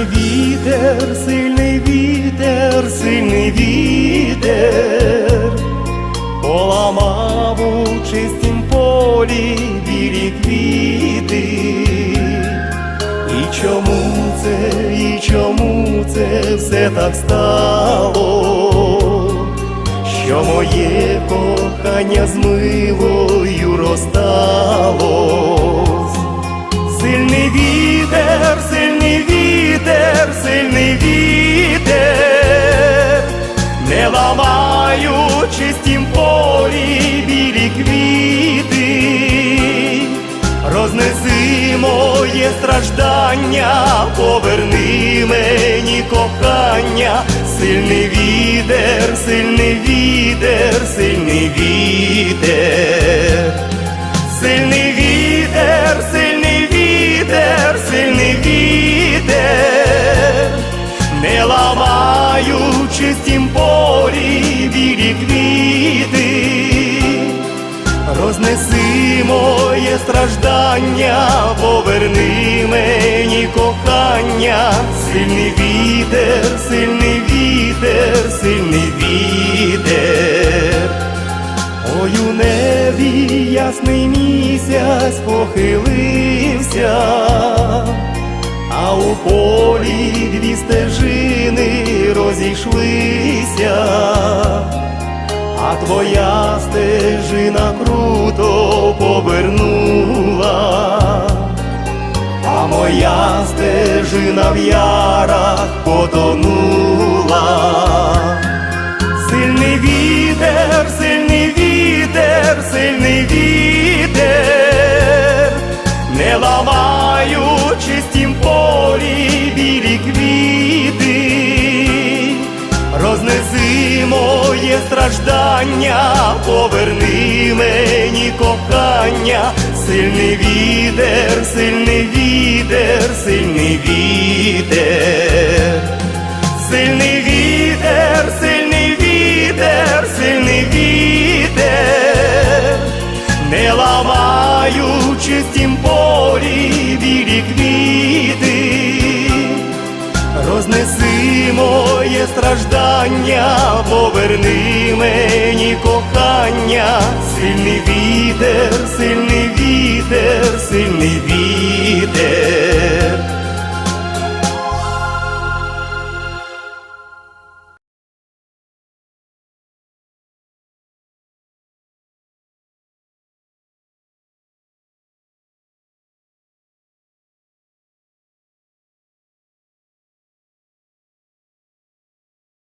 сильний вітер, сильний вітер, сильний вітер, поламав у чистім полі білі квіти. І чому це, і чому це все так стало, що моє кохання з милою розстало? Сильний вітер, не ламаю чистім полі білі квіти, рознеси моє страждання, поверни мені кохання, сильний вітер, сильний вітер, сильний вітер. Моє страждання, поверни мені кохання, сильний вітер, сильний вітер, сильний вітер. Ой, у небі ясний місяць похилився, а у полі дві стежини розійшлися, а твоя стежина круто стежина в ярах потонула. Сильний вітер, сильний вітер, сильний вітер, не ламаю чистім полі білі квіти, рознеси моє страждання, поверни мені кохання, сильний вітер, сильний вітер, сильний вітер. Сильний вітер, сильний вітер, сильний вітер, не ламаю чистім полі білі квіти, рознеси моє страждання, поверни мені кохання, сильний вітер, сильний вітер, сильний вітер.